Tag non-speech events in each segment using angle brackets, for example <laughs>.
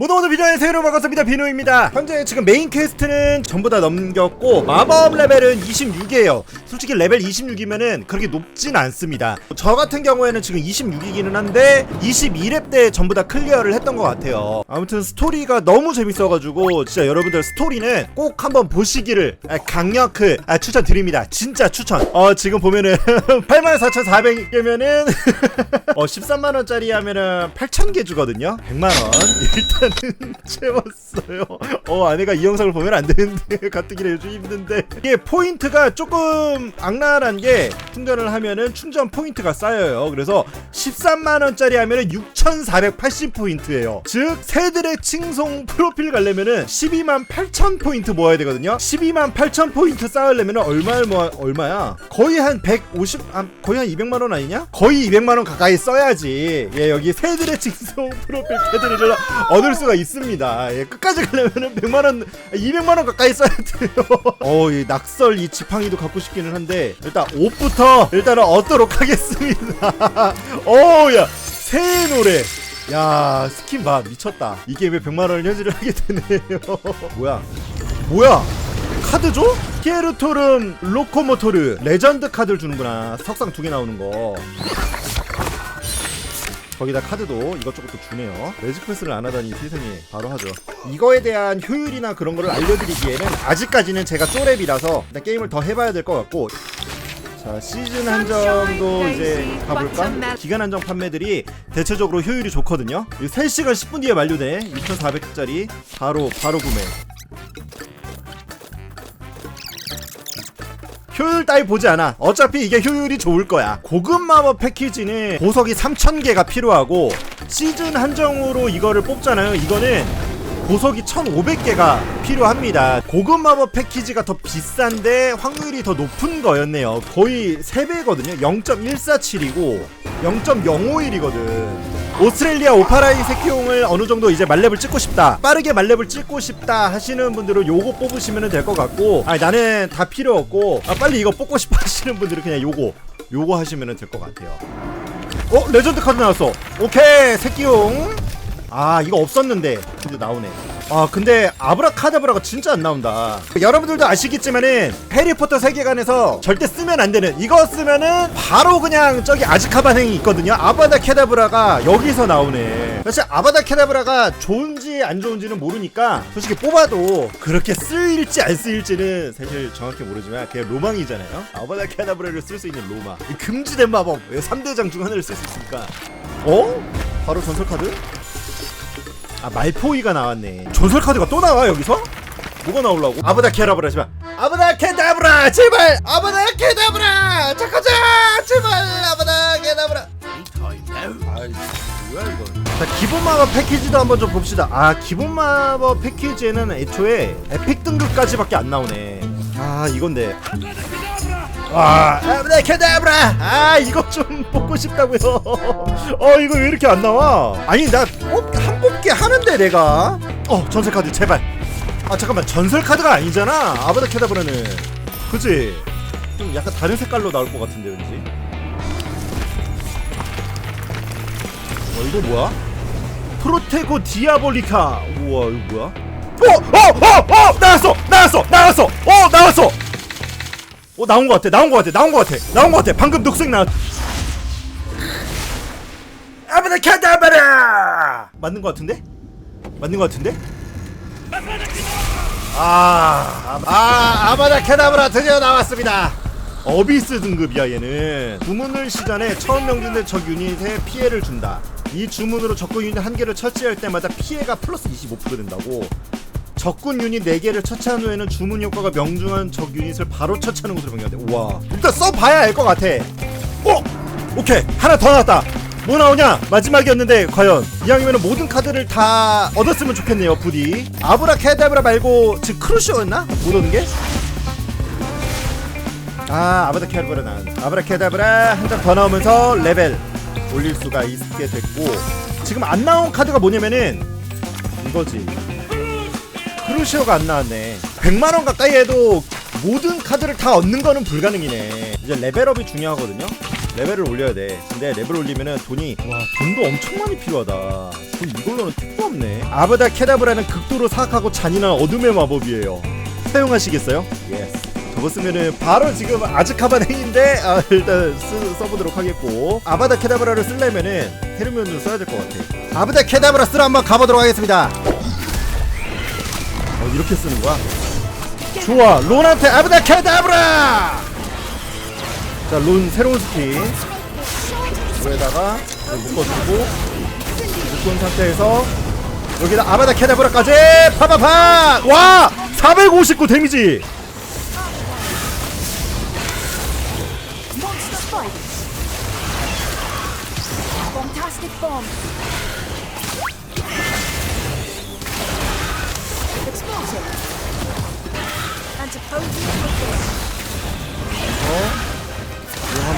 모노모노 비전의 새로 반갑습니다. 비노입니다. 현재 지금 메인 퀘스트는 전부 다 넘겼고 마법 레벨은 26이에요. 솔직히 레벨 26이면은 그렇게 높진 않습니다. 저 같은 경우에는 지금 26이기는 한데 22렙 때 전부 다 클리어를 했던 것 같아요. 아무튼 스토리가 너무 재밌어가지고 진짜 여러분들 스토리는 꼭 한번 보시기를 아, 강력히 아, 추천드립니다. 진짜 추천. 어 지금 보면은 <laughs> 84,400개면은 <laughs> 어 13만원짜리 하면은 8,000개 주거든요. 100만원. 일단 <laughs> 은 채웠어요. 어 아내가 이 영상을 보면 안 되는데 <laughs> 가뜩이나 요즘 힘든데. 이게 포인트가 조금 악랄한 게 충전을 하면은 충전 포인트가 쌓여요. 그래서 13만 원짜리 하면은 6,480 포인트예요. 즉 새들의 칭송 프로필 가려면은 12만 8천 포인트 모아야 되거든요. 12만 8천 포인트 쌓으려면은 얼마를 모아 얼마야? 거의 한 150, 아, 거의 한 200만 원 아니냐? 거의 200만 원 가까이 써야지. 예, 여기 새들의 칭송 프로필 <laughs> 패드를 얻을 수가 있습니다. 예, 끝까지 가려면은 100만 원, 200만 원 가까이 써야 돼요. <laughs> 어, 이 낙설 이 지팡이도 갖고 싶기는 한데 일단 옷부터 일단은 얻도록 하겠습니다. <laughs> 어, 야, 새의 노래. 야, 스킨 봐 미쳤다. 이게 왜 100만 원을 현질을 하게 되네요. <laughs> 뭐야? 뭐야? 카드 줘? 키에르토름 로코모토르 레전드 카드를 주는구나 석상 두 개 나오는 거 거기다 카드도 이것저것 또 주네요. 매직 패스를 안 하다니 세상에. 바로 하죠. 이거에 대한 효율이나 그런 거를 알려드리기에는 아직까지는 제가 쪼랩이라서 일단 게임을 더 해봐야 될 것 같고. 자 시즌 한정도 이제 가볼까? 기간 한정 판매들이 대체적으로 효율이 좋거든요. 3시간 10분 뒤에 만료돼. 2400짜리 바로 바로 구매 효율 따위 보지 않아. 어차피 이게 효율이 좋을 거야. 고급 마법 패키지는 보석이 3000개가 필요하고 시즌 한정으로 이거를 뽑잖아요. 이거는 보석이 1500개가 필요합니다. 고급 마법 패키지가 더 비싼데 확률이 더 높은 거였네요. 거의 3배거든요. 0.147이고 0.051이거든. 오스트레일리아 오파라이 새끼용을 어느 정도 이제 말렙을 찍고 싶다. 빠르게 말렙을 찍고 싶다 하시는 분들은 요거 뽑으시면 될 것 같고, 아 나는 다 필요 없고, 아 빨리 이거 뽑고 싶어 <laughs> 하시는 분들은 그냥 요거, 요거 하시면 될 것 같아요. 어 레전드 카드 나왔어. 오케이 새끼용. 아 이거 없었는데 근데 나오네. 아 근데 아브라카다브라가 진짜 안 나온다. 여러분들도 아시겠지만은 해리포터 세계관에서 절대 쓰면 안 되는 이거 쓰면은 바로 그냥 저기 아즈카반 행이 있거든요. 아바다 케다브라가 여기서 나오네. 사실 아바다 케다브라가 좋은지 안 좋은지는 모르니까 솔직히 뽑아도 그렇게 쓰일지 안 쓰일지는 사실 정확히 모르지만 그냥 로망이잖아요. 아바다 케다브라를 쓸 수 있는 이 금지된 마법 3대장 중 하나를 쓸 수 있으니까? 어? 바로 전설 카드? 아 말포이가 나왔네. 전설 카드가 또 나와 여기서? 뭐가 나오려고? 아브다 케다브라 제발. 아브다 케다브라 제발! 아브다 케다브라! 잠깐자! 제발! 아브다 케다브라! 아이 뭐야 이거. 자 기본 마법 패키지도 한번 좀 봅시다. 아 기본 마법 패키지에는 애초에 에픽 등급까지밖에 안 나오네. 아 이건데. 와, 아브다 케다브라! 아, 이거 좀 <laughs> 뽑고 싶다고요. <laughs> 어, 이거 왜 이렇게 안 나와? 아니, 나 뽑, 한 뽑기 하는데 내가. 어, 전설 카드 제발. 아, 잠깐만, 전설 카드가 아니잖아. 아브다 케다브라는. 그치? 좀 약간 다른 색깔로 나올 것 같은데 왠지. 어, 이거 뭐야? 프로테고 디아볼리카. 우와, 이거 뭐야? 어, 어, 어, 어, 나왔어, 나왔어, 나왔어, 어, 나왔어. 어 나온 것 같아 나온 것 같아 나온 것 같아 나온 것 같아 방금 녹색 나왔 맞는 것 같은데 맞는 것 같은데 아, 아 아바다 카다바라 드디어 나왔습니다 어비스 등급이야 얘는 주문을 시전에 처음 명중된 적 유닛에 피해를 준다 이 주문으로 적군 유닛 한 개를 처치할 때마다 피해가 플러스 25% 된다고 적군 유닛 4개를 처치한 후에는 주문 효과가 명중한 적 유닛을 바로 처치하는 것으로 변경돼. 우와. 일단 써봐야 알 것 같아. 어? 오케이. 하나 더 나왔다. 뭐 나오냐? 마지막이었는데 과연 이왕이면 모든 카드를 다 얻었으면 좋겠네요. 부디. 아브라 케다브라 말고 지금 크루쇼였나? 못 얻은 게? 아 아브라 케다브라 나 아브라 케다브라 한 장 더 나오면서 레벨 올릴 수가 있게 됐고 지금 안 나온 카드가 뭐냐면은 이거지. 크루시오가 안 나왔네. 100만 원 가까이 해도 모든 카드를 다 얻는 거는 불가능이네. 이제 레벨업이 중요하거든요. 레벨을 올려야 돼. 근데 레벨 올리면은 돈이 와 돈도 엄청 많이 필요하다. 돈 이걸로는 택도 없네. 아바다 케다브라는 극도로 사악하고 잔인한 어둠의 마법이에요. 사용하시겠어요? 예스 저거 쓰면은 바로 지금 아즈카반 행인데 아, 일단 쓰, 써보도록 하겠고. 아바다 케다브라를 쓰려면은 헤르미온을 써야 될 것 같아. 아바다 케다브라 쓰러 한번 가보도록 하겠습니다. 어 이렇게 쓰는 거야? 좋아. 론한테 아바다 케다브라 자론 새로운 스킨 여기다가 묶어주고 묶은 상태에서 여기다 아바다 케다브라까지! 파파파 와! 459 데미지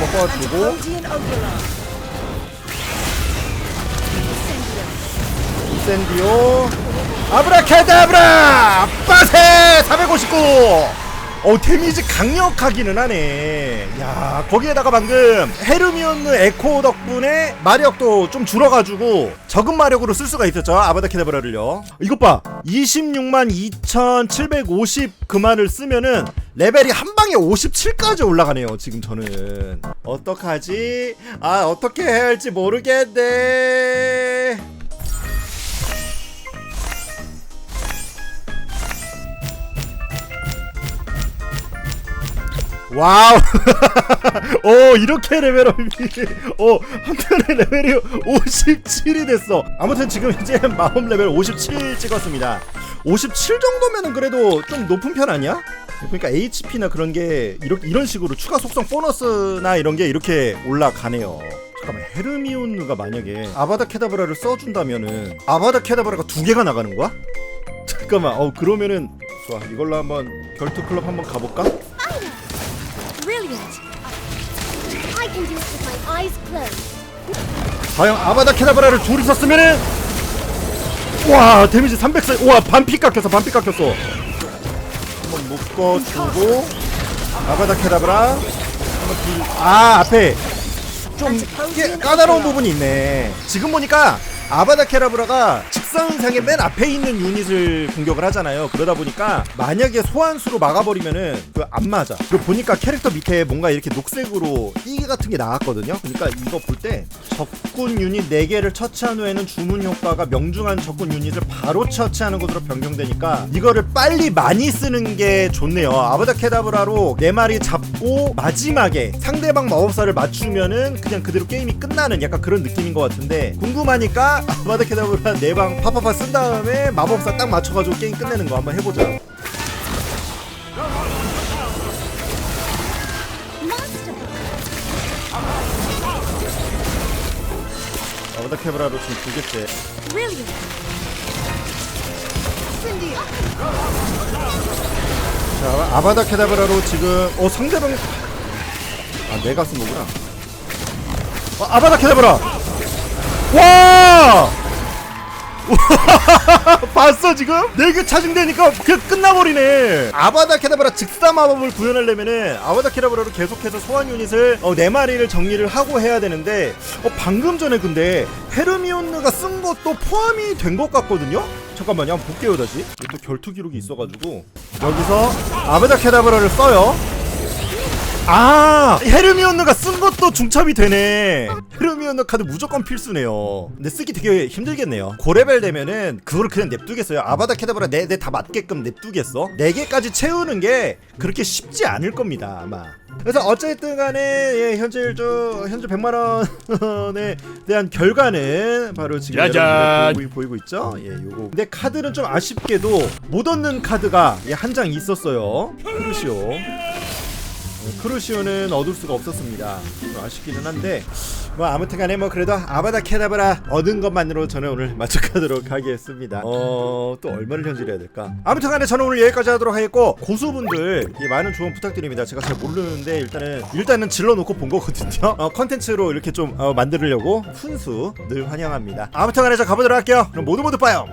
한번. Incendio. 인센디오 아브라카다브라 빠세 459 어 데미지 강력하기는 하네. 야 거기에다가 방금 헤르미온느 에코 덕분에 마력도 좀 줄어가지고 적은 마력으로 쓸 수가 있었죠 아바다케다브라를요. 이것 봐. 26만 2750 그만을 쓰면은 레벨이 한 방에 57까지 올라가네요 지금 저는. 어떡하지? 아 어떻게 해야 할지 모르겠네 와우 <laughs> 어 이렇게 레벨업이 어 한편의 레벨이 57이 됐어 아무튼 지금 이제 마법 레벨 57 찍었습니다 57 정도면은 그래도 좀 높은 편 아니야? 그러니까 HP나 그런 게 이렇게 이런 식으로 추가 속성 보너스나 이런 게 이렇게 올라가네요 잠깐만 헤르미온누가 만약에 아바다 케다브라를 써준다면은 아바다 케다브라가 두 개가 나가는 거야? 잠깐만 어 그러면은 좋아 이걸로 한번 결투 클럽 한번 가볼까? 과연 아바다 케다브라를 둘이 썼으면은? 와 데미지 300살 와 반피 깎였어 반피 깎였어. 한번 묶어주고 아바다 케다브라. 한번 뒤 아 앞에. 좀 깨- 까다로운 부분이 있네. 지금 보니까 아바다 케라브라가 직선상의 맨 앞에 있는 유닛을 공격을 하잖아요. 그러다 보니까 만약에 소환수로 막아버리면은 그 안 맞아. 그리고 보니까 캐릭터 밑에 뭔가 이렇게 녹색으로 띠개 같은 게 나왔거든요. 그러니까 이거 볼 때 적군 유닛 4개를 처치한 후에는 주문 효과가 명중한 적군 유닛을 바로 처치하는 것으로 변경되니까 이거를 빨리 많이 쓰는 게 좋네요. 아바다 케다브라로 4마리 잡고 마지막에 상대방 마법사를 맞추면은 그냥 그대로 게임이 끝나는 약간 그런 느낌인 것 같은데 궁금하니까 아바다 케다브라 4방 파파파 쓴 다음에 마법사 딱 맞춰가지고 게임 끝내는 거 한번 해보자 바다 케다브라로 지금 두 개째. 자 아바다 케다브라로 지금 어 상대방 아 내가 쓴 거구나. 어, 아바다 케다브라! 와 <laughs> 봤어 지금? 내게 차징되니까 그냥 끝나버리네 아바다 케다브라 직사 마법을 구현하려면은 아바다 케다브라로 계속해서 소환 유닛을 어, 네 마리를 정리를 하고 해야 되는데 어, 방금 전에 근데 헤르미온느가 쓴 것도 포함이 된 것 같거든요? 잠깐만요 한번 볼게요 다시 또 결투 기록이 있어가지고 여기서 아바다 케다브라를 써요 아 헤르미온느가 쓴 것도 중첩이 되네 헤르미온느 카드 무조건 필수네요 근데 쓰기 되게 힘들겠네요 고레벨 되면은 그거를 그냥 냅두겠어요 아바다 케다브라 네네 다 맞게끔 냅두겠어 4개까지 채우는 게 그렇게 쉽지 않을 겁니다 아마 그래서 어쨌든 간에 예, 현재 저 현재 100만 원에 대한 결과는 바로 지금 보이, 보이고 있죠? 예, 요거. 근데 카드는 좀 아쉽게도 못 얻는 카드가 예, 한 장 있었어요. 크루시오. 어, 크루시오는 얻을 수가 없었습니다. 좀 아쉽기는 한데 뭐 아무튼간에 뭐 그래도 아바다 케다브라 얻은 것만으로 저는 오늘 만족하도록 하겠습니다. 어 또 얼마를 현질해야 될까? 아무튼간에 저는 오늘 여기까지 하도록 하겠고 고수분들 예, 많은 조언 부탁드립니다. 제가 잘 모르는데 일단은 일단은 질러놓고 본 거거든요. 어, 컨텐츠로 이렇게 좀 어, 만들려고 훈수 늘 환영합니다. 아무튼간에 저 가보도록 할게요. 그럼 모두 모두 빠요.